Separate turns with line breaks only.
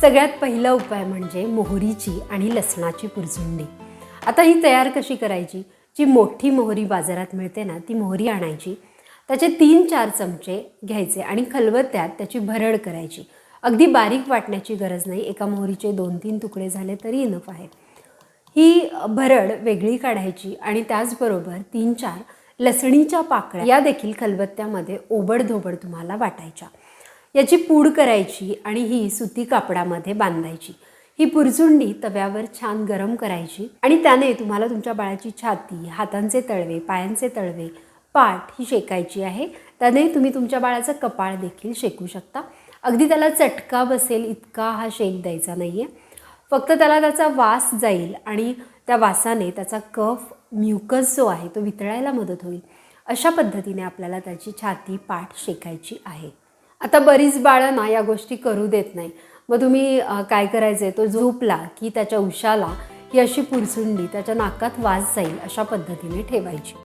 सगळ्यात पहिला उपाय म्हणजे मोहरीची आणि लसणाची पुरझुंडी आता ही तयार कशी करायची? जी मोठी मोहरी बाजारात मिळते ना ती मोहरी आणायची. त्याचे तीन चार चमचे घ्यायचे आणि खलबत्त्यात त्याची भरड करायची. अगदी बारीक वाटण्याची गरज नाही एका मोहरीचे दोन तीन तुकडे झाले तरी इनफ आहे. ही भरड वेगळी काढायची आणि त्याचबरोबर तीन चार लसणीच्या पाकळ्या या देखील खलबत्त्यामध्ये ओबडधोबड तुम्हाला वाटायच्या. याची पूड करायची आणि ही सुती कापडामध्ये बांधायची. ही पुरचुंडी तव्यावर छान गरम करायची आणि त्याने तुम्हाला तुमच्या बाळाची छाती हातांचे तळवे पायांचे तळवे पाठ ही शेकायची आहे. त्याने तुम्ही तुमच्या बाळाचं कपाळ देखील शेकू शकता. अगदी त्याला चटका बसेल इतका हा शेक द्यायचा नाही आहे फक्त त्याला त्याचा वास जाईल आणि त्या वासाने त्याचा कफ म्युकस जो आहे तो वितळायला मदत होईल. अशा पद्धतीने आपल्याला त्याची छाती पाठ शेकायची आहे. आता बरीच बाळं ना या गोष्टी करू देत नाही. मग तुम्ही काय करायचं आहे तो झोपला की त्याच्या उशाला ही अशी पुरसुंडी त्याच्या नाकात वास जाईल अशा पद्धतीने ठेवायची.